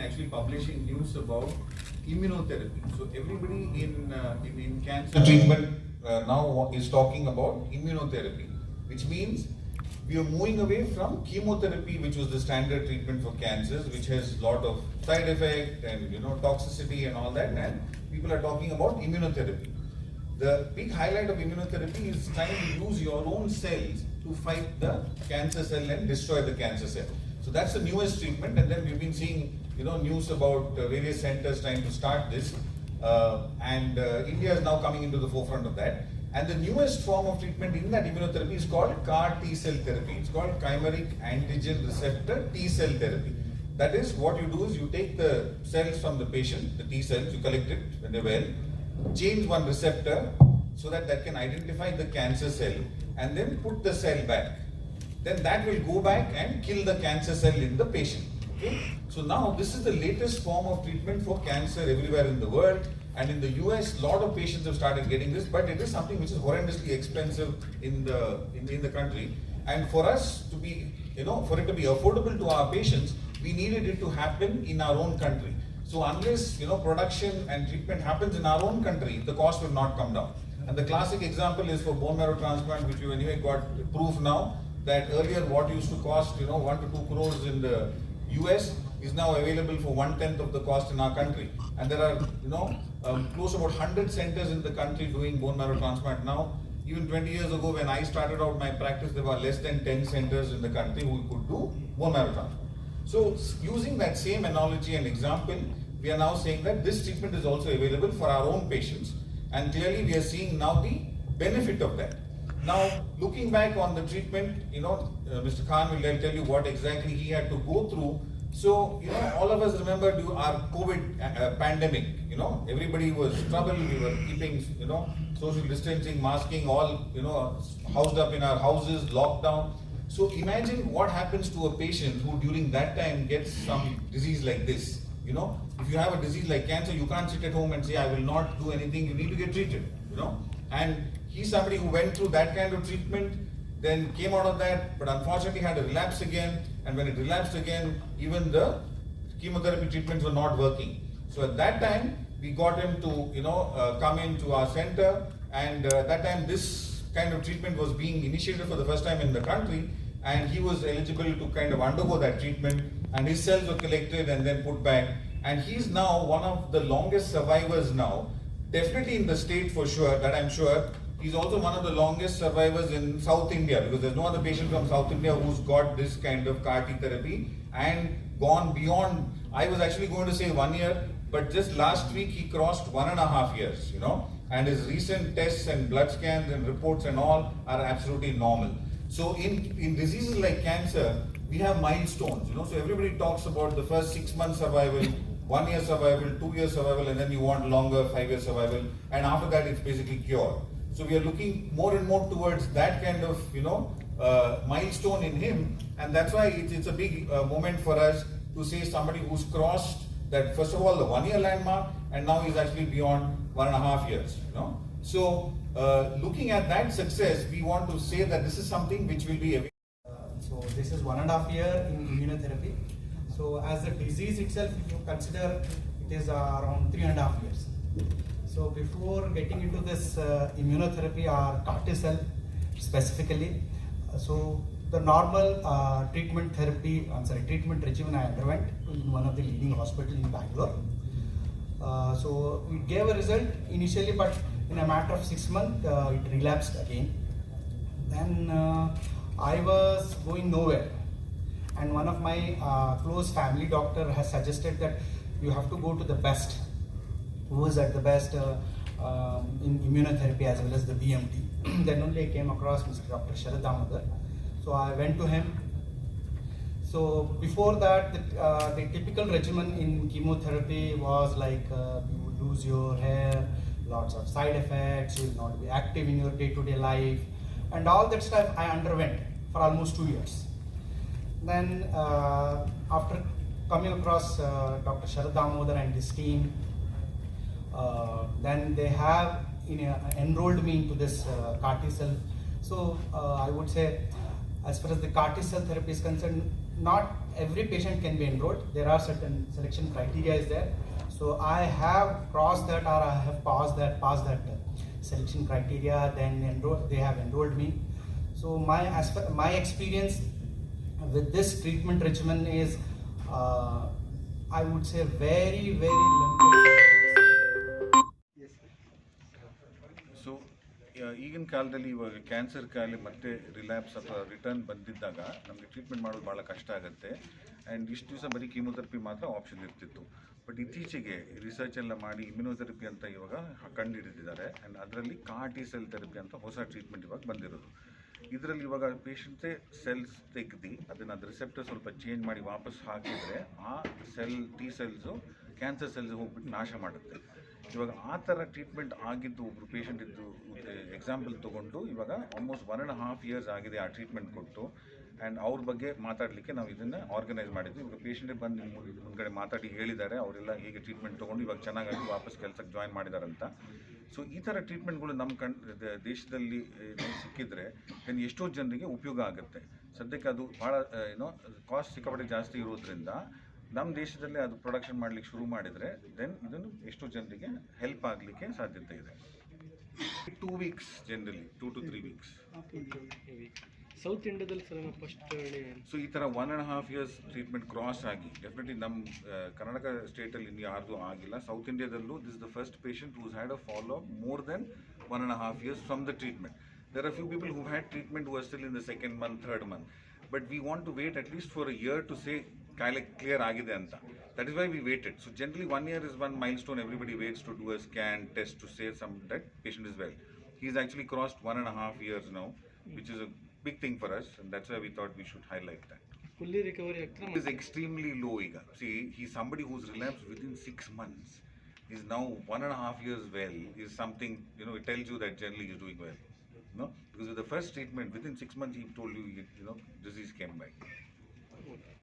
actually publishing news about immunotherapy. So everybody in uh, in, in cancer treatment uh, now is talking about immunotherapy, which means we are moving away from chemotherapy, which was the standard treatment for cancers, which has a lot of side effect and you know toxicity and all that, and people are talking about immunotherapy. The big highlight of immunotherapy is trying to use your own cells to fight the cancer cell and destroy the cancer cell. So that's the newest treatment, and then we've been seeing you know news about various centers trying to start this, uh, and uh, India is now coming into the forefront of that. And the newest form of treatment in that immunotherapy is called CAR T cell therapy. It's called chimeric antigen receptor T cell therapy. That is, what you do is you take the cells from the patient, the T cells, you collect it when they're well, change one receptor so that that can identify the cancer cell and then put the cell back. Then that will go back and kill the cancer cell in the patient. So now this is the latest form of treatment for cancer everywhere in the world. And in the US, a lot of patients have started getting this, but it is something which is horrendously expensive in the in, in the country. And for us to be, you know, for it to be affordable to our patients, we needed it to happen in our own country. So unless you know production and treatment happens in our own country, the cost will not come down. And the classic example is for bone marrow transplant, which you anyway got proof now that earlier what used to cost you know one to two crores in the US is now available for one tenth of the cost in our country. And there are you know um, close about hundred centers in the country doing bone marrow transplant now. Even 20 years ago, when I started out my practice, there were less than 10 centers in the country who could do bone marrow transplant. So, using that same analogy and example, we are now saying that this treatment is also available for our own patients, and clearly we are seeing now the benefit of that. Now, looking back on the treatment, you know, uh, Mr. Khan will tell you what exactly he had to go through. So, you know, all of us remember our COVID uh, uh, pandemic. You know, everybody was troubled. We were keeping, you know, social distancing, masking, all, you know, housed up in our houses, lockdown. So imagine what happens to a patient who during that time gets some disease like this. You know, if you have a disease like cancer, you can't sit at home and say, I will not do anything, you need to get treated, you know. And he's somebody who went through that kind of treatment, then came out of that, but unfortunately had a relapse again, and when it relapsed again, even the chemotherapy treatments were not working. So at that time, we got him to, you know, uh, come into our center, and uh, that time this kind of treatment was being initiated for the first time in the country, and he was eligible to kind of undergo that treatment, and his cells were collected and then put back, and he's now one of the longest survivors now, definitely in the state for sure, that I'm sure. He's also one of the longest survivors in South India because there's no other patient from South India who's got this kind of CAR T therapy and gone beyond. I was actually going to say one year, but just last week he crossed one and a half years, you know, and his recent tests and blood scans and reports and all are absolutely normal. So in, in diseases like cancer, we have milestones, you know, so everybody talks about the first six months survival, one year survival, two year survival, and then you want longer five year survival, and after that it's basically cure. So we are looking more and more towards that kind of, you know, uh, milestone in him, and that's why it's, it's a big uh, moment for us to say somebody who's crossed that first of all the one year landmark, and now he's actually beyond one and a half years, you know. So uh, looking at that success, we want to say that this is something which will be. available Uh, So this is one and a half year in immunotherapy. So as the disease itself, you consider it is uh, around three and a half years. So before getting into this uh, immunotherapy or cell specifically, uh, so the normal uh, treatment therapy, I'm sorry, treatment regimen I underwent in one of the leading hospital in Bangalore. Uh, so it gave a result initially, but in a matter of six months, uh, it relapsed again. Then uh, I was going nowhere, and one of my uh, close family doctor has suggested that you have to go to the best, who is at the best uh, um, in immunotherapy as well as the BMT. then only I came across Mr. Dr. Sharad Damodar. So I went to him. So before that, the, uh, the typical regimen in chemotherapy was like uh, you lose your hair, lots of side effects, you will not be active in your day-to-day life, and all that stuff I underwent for almost two years. Then uh, after coming across uh, Dr. Sharad Damodar and his team, uh, then they have in, enrolled me into this uh, CAR T cell. So uh, I would say as far as the CAR T cell therapy is concerned, not every patient can be enrolled. There are certain selection criteria is there. So I have crossed that or I have passed that, passed that selection criteria. Then enroll, they have enrolled me. So my as my experience with this treatment regimen is, uh, I would say, very very limited. ಈಗಿನ ಕಾಲದಲ್ಲಿ ಇವಾಗ cancer ಕಾಯಿಲೆ ಮತ್ತೆ relapse ಅಥವಾ return ಬಂದಿದ್ದಾಗ ನಮಗೆ treatment ಮಾಡೋದು ಭಾಳ ಕಷ್ಟ ಆಗುತ್ತೆ. ಆ್ಯಂಡ್ ಇಷ್ಟು ದಿವಸ ಬರೀ ಕೀಮೋಥೆರಪಿ ಮಾತ್ರ ಆಪ್ಷನ್ ಇರ್ತಿತ್ತು. ಬಟ್ ಇತ್ತೀಚೆಗೆ ರಿಸರ್ಚ್ ಎಲ್ಲ ಮಾಡಿ ಇಮ್ಯುನೋಥೆರಪಿ ಅಂತ ಇವಾಗ ಕಂಡುಹಿಡಿದಿದ್ದಾರೆ ಆ್ಯಂಡ್ ಅದರಲ್ಲಿ ಕಾಟಿ ಸೆಲ್ ಥೆರಪಿ ಅಂತ ಹೊಸ ಟ್ರೀಟ್ಮೆಂಟ್ ಇವಾಗ ಬಂದಿರೋದು. ಇದರಲ್ಲಿ ಇವಾಗ ಪೇಷಂಟೇ ಸೆಲ್ಸ್ ತೆಗ್ದು ಅದನ್ನು ಅದು ರಿಸೆಪ್ಟರ್ ಸ್ವಲ್ಪ ಚೇಂಜ್ ಮಾಡಿ ವಾಪಸ್ ಹಾಕಿದರೆ ಆ cell T cells cancer cells ಹೋಗ್ಬಿಟ್ಟು ನಾಶ ಮಾಡುತ್ತೆ. ಇವಾಗ ಆ ಥರ ಟ್ರೀಟ್ಮೆಂಟ್ ಆಗಿದ್ದು ಒಬ್ಬರು ಪೇಷಂಟ್ ಇದ್ದು ಎಕ್ಸಾಂಪಲ್ ತೊಗೊಂಡು ಇವಾಗ almost one and half years ಆಗಿದೆ ಆ ಟ್ರೀಟ್ಮೆಂಟ್ ಕೊಟ್ಟು. ಆ್ಯಂಡ್ ಅವ್ರ ಬಗ್ಗೆ ಮಾತಾಡಲಿಕ್ಕೆ ನಾವು ಇದನ್ನು ಆರ್ಗನೈಸ್ ಮಾಡಿದ್ವಿ. ಇವಾಗ ಪೇಷಂಟೇ ಬಂದು ನಿಮ್ಮ ಮುಂದೆ- ಮುಂದ್ಗಡೆ ಮಾತಾಡಿ ಹೇಳಿದ್ದಾರೆ. ಅವರೆಲ್ಲ ಹೀಗೆ ಟ್ರೀಟ್ಮೆಂಟ್ ತೊಗೊಂಡು ಇವಾಗ ಚೆನ್ನಾಗಾಗಿ ವಾಪಸ್ ಕೆಲಸಕ್ಕೆ ಜಾಯ್ನ್ ಮಾಡಿದಾರಂತ. ಸೊ ಈ ಥರ ಟ್ರೀಟ್ಮೆಂಟ್ಗಳು ನಮ್ಮ ಕಣ್ ದೇಶದಲ್ಲಿ ಸಿಕ್ಕಿದ್ರೆ ಏನು ಎಷ್ಟೋ ಜನರಿಗೆ ಉಪಯೋಗ ಆಗುತ್ತೆ. ಸದ್ಯಕ್ಕೆ ಅದು ಭಾಳ ಏನೋ ಕಾಸ್ಟ್ ಸಿಕ್ಕಾಪಟ್ಟೆ ಜಾಸ್ತಿ ಇರೋದ್ರಿಂದ ನಮ್ಮ ದೇಶದಲ್ಲೇ ಅದು ಪ್ರೊಡಕ್ಷನ್ ಮಾಡ್ಲಿಕ್ಕೆ ಶುರು ಮಾಡಿದರೆ ದೆನ್ ಇದನ್ನು ಎಷ್ಟೋ ಜನರಿಗೆ ಹೆಲ್ಪ್ ಆಗಲಿಕ್ಕೆ ಸಾಧ್ಯತೆ ಇದೆ. Two weeks generally two to three weeks south ಇಂಡಿಯಾದಲ್ಲಿ ಸರ್ ಫಸ್ಟ್ ಸೊ ಈ ಥರ one and half years treatment cross ಆಗಿ ಡೆಫಿನೆಟ್ಲಿ ನಮ್ಮ ಕರ್ನಾಟಕ ಸ್ಟೇಟಲ್ಲಿ ಇನ್ನು ಯಾರ್ದು ಆಗಿಲ್ಲ. South ಇಂಡಿಯಾದಲ್ಲೂ this the first patient who's had a follow more than one and half years from the treatment there are few people who had treatment who still in the second month third month but we want to wait at least for a year to say ಕಾಯಿಲೆ clear ಆಗಿದೆ ಅಂತ that is why we waited so generally one year is one milestone everybody waits to do a scan test to say some that patient is well he is actually crossed one and a half years now, which is a big thing for us, and that's why we thought we should highlight that. Fully recovery ಆಗ್ತಾರೆ It is extremely low, Iga. See, he's somebody who's relapsed within six months. Is now one and a half years well. Is something you know? It tells you that generally he's doing well. No, because with the first treatment, within six months, he told you, you know, disease came back.